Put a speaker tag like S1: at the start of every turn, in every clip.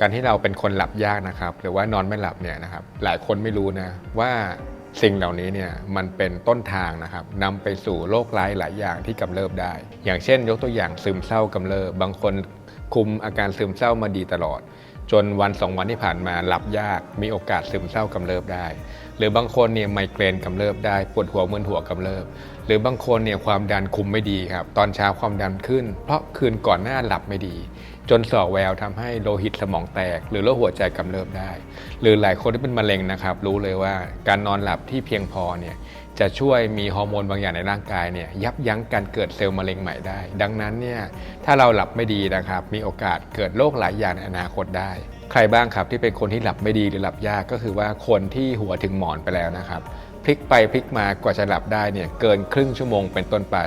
S1: การที่เราเป็นคนหลับยากนะครับ หรือว่านอนไม่หลับเนี่ยนะครับ หลายคนไม่รู้นะว่าสิ่งเหล่านี้เนี่ยมันเป็นต้นทางนะครับนำไปสู่โรคร้ายหลายอย่างที่กำเริบได้ อย่างเช่น ยกตัวอย่างซึมเศร้ากำเริบบางคนคุมอาการซึมเศร้ามาดีตลอด จนวันสองวันที่ผ่านมาหลับยาก มีโอกาสซึมเศร้ากำเริบได้ หรือบางคนเนี่ยไมเกรนกำเริบได้ปวดหัวมึนหัวกำเริบ หรือบางคนเนี่ยความดันคุมไม่ดีครับตอนเช้าความดันขึ้น เพราะคืนก่อนหน้าหลับไม่ดี จนสอกแววทำให้โลหิตสมองแตก หรือโรคหัวใจกำเริบได้ หรือหลายคนที่เป็นมะเร็งนะครับ รู้เลยว่าการนอนหลับที่เพียงพอเนี่ยจะช่วยมีฮอร์โมนบางอย่างในร่างกายเนี่ยยับยั้งการเกิดเซลล์มะเร็งใหม่ได้ ดังนั้นเนี่ยถ้าเราหลับไม่ดีนะครับ มีโอกาสเกิดโรคหลายอย่างในอนาคตได้ ใครบ้างครับที่เป็นคนที่หลับไม่ดีหรือหลับยากก็คือว่าคนที่หัวถึงหมอนไปแล้วนะครับพลิกไปพลิกมากว่าจะหลับได้เนี่ยเกินครึ่งชั่วโมงเป็นต้นไป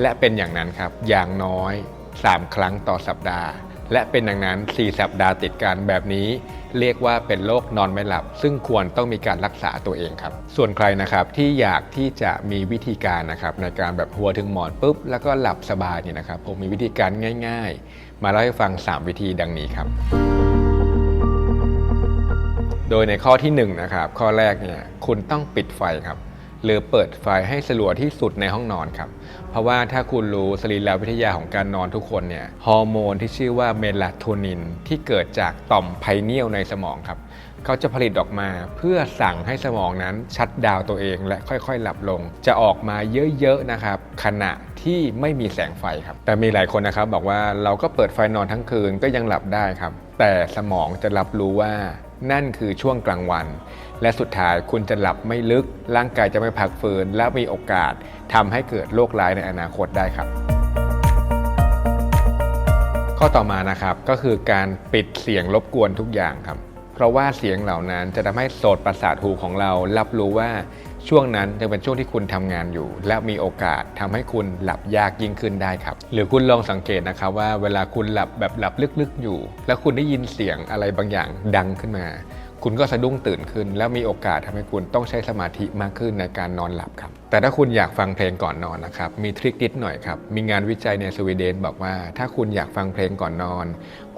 S1: และเป็นอย่างนั้นครับอย่างน้อย 3 ครั้งต่อสัปดาห์ และเป็นอย่างนั้น 4 สัปดาห์ติดกันแบบนี้ เรียกว่าเป็นโรคนอนไม่หลับ ซึ่งควรต้องมีการรักษาตัวเองครับ ส่วนใครนะครับที่อยากที่จะมีวิธีการนะครับในการแบบหัวถึงหมอนปุ๊บ แล้วก็หลับสบายเนี่ยนะครับผมมีวิธีการง่าย ๆ มาเล่าให้ฟัง 3 วิธีดังนี้ครับ โดยในข้อที่1นงนะครับข้อแรกเนี่ยคุณต้องปิดไฟครับ หรือเปิดไฟให้สลัวที่สุดในห้องนอนครับ เพราะว่าถ้าคุณรู้สรีรวิทยาของการนอนทุกคนเนี่ยฮอร์โมนที่ชื่อว่าเมลาโทนินที่เกิดจากต่อมไพเนียลในสมองครับเขาจะผลิตออกมาเพื่อสั่งให้สมองนั้นชัดดาวตัวเองและค่อยๆ หลับลง จะออกมาเยอะๆนะครับขณะที่ไม่มีแสงไฟครับ แต่มีหลายคนนะครับบอกว่าเราก็เปิดไฟนอนทั้งคืนก็ยังหลับได้ครับ แต่สมองจะรับรู้ว่า นั่นคือช่วงกลางวัน และสุดท้ายคุณจะหลับไม่ลึก ร่างกายจะไม่พักฟื้น และมีโอกาสทำให้เกิดโรคร้ายในอนาคตได้ครับ ข้อต่อมานะครับก็คือการปิดเสียงรบกวนทุกอย่างครับ เพราะว่าเสียงเหล่านั้นจะทำให้โสตประสาทหูของเรา รับรู้ว่าช่วงนั้นจะเป็นช่วงที่คุณทำงานอยู่ และมีโอกาสทำให้คุณหลับยากยิ่งขึ้นได้ครับ หรือคุณลองสังเกตนะครับว่าเวลาคุณหลับแบบหลับลึกๆอยู่ แล้วคุณได้ยินเสียงอะไรบางอย่างดังขึ้นมา คุณก็สะดุ้งตื่นขึ้น แล้วมีโอกาสทำให้คุณต้องใช้สมาธิมากขึ้นในการนอนหลับครับ แต่ถ้าคุณอยากฟังเพลงก่อนนอนนะครับ มีทริคนิดหน่อยครับ มีงานวิจัยในสวีเดนบอกว่า ถ้าคุณอยากฟังเพลงก่อนนอน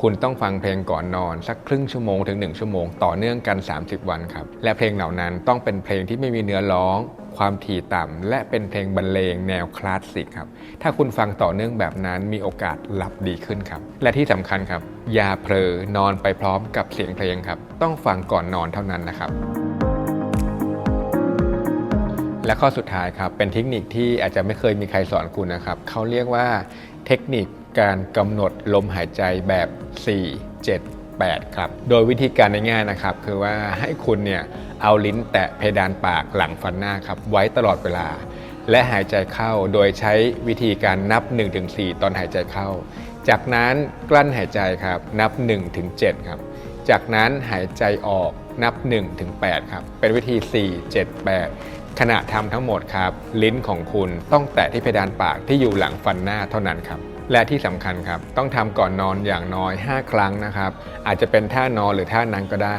S1: คุณต้องฟังเพลงก่อนนอน สักครึ่งชั่วโมงถึง 1 ชั่วโมง ต่อเนื่องกัน 30 วันครับ และเพลงเหล่านั้นต้องเป็นเพลงที่ไม่มีเนื้อร้อง ความถี่ต่ำ และเป็นเพลงบรรเลงแนวคลาสสิกครับ ถ้าคุณฟังต่อเนื่องแบบนั้นมีโอกาสหลับดีขึ้นครับ และที่สำคัญครับ อย่าเผลอนอนไปพร้อมกับเสียงเพลงครับ ต้องฟังก่อนนอนเท่านั้นนะครับ และข้อสุดท้ายครับ เป็นเทคนิคที่อาจจะไม่เคยมีใครสอนคุณนะครับเขาเรียกว่าเทคนิคการกำหนดลมหายใจแบบ 4 7 8 ครับ โดยวิธีการง่ายๆนะครับ คือว่าให้คุณเนี่ยเอาลิ้นแตะเพดานปากหลังฟันหน้าครับไว้ตลอดเวลา และหายใจเข้าโดยใช้วิธีการนับ 1-4 ตอนหายใจเข้า จากนั้นกลั้นหายใจครับนับ 1-7 ครับ จากนั้นหายใจออกนับ 1-8 ครับ เป็นวิธี 4 7 8ขณะทำทั้งหมดครับ ลิ้นของคุณต้องแตะที่เพดานปากที่อยู่หลังฟันหน้าเท่านั้นครับ และที่สำคัญครับ ต้องทำก่อนนอนอย่างน้อย 5 ครั้งนะครับ อาจจะเป็นท่านอนหรือท่านั่งก็ได้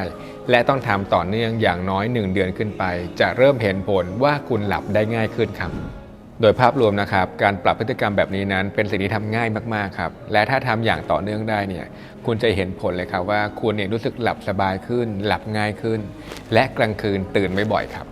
S1: และต้องทำต่อเนื่องอย่างน้อย 1 เดือนขึ้นไป จะเริ่มเห็นผลว่าคุณหลับได้ง่ายขึ้นครับโดยภาพรวมนะครับ การปรับพฤติกรรมแบบนี้นั้น เป็นสิ่งที่ทำง่ายมากๆครับ และถ้าทำอย่างต่อเนื่องได้เนี่ย คุณจะเห็นผลเลยครับว่าคุณเนี่ยรู้สึกหลับสบายขึ้น หลับง่ายขึ้น และกลางคืนตื่นไม่บ่อยครับ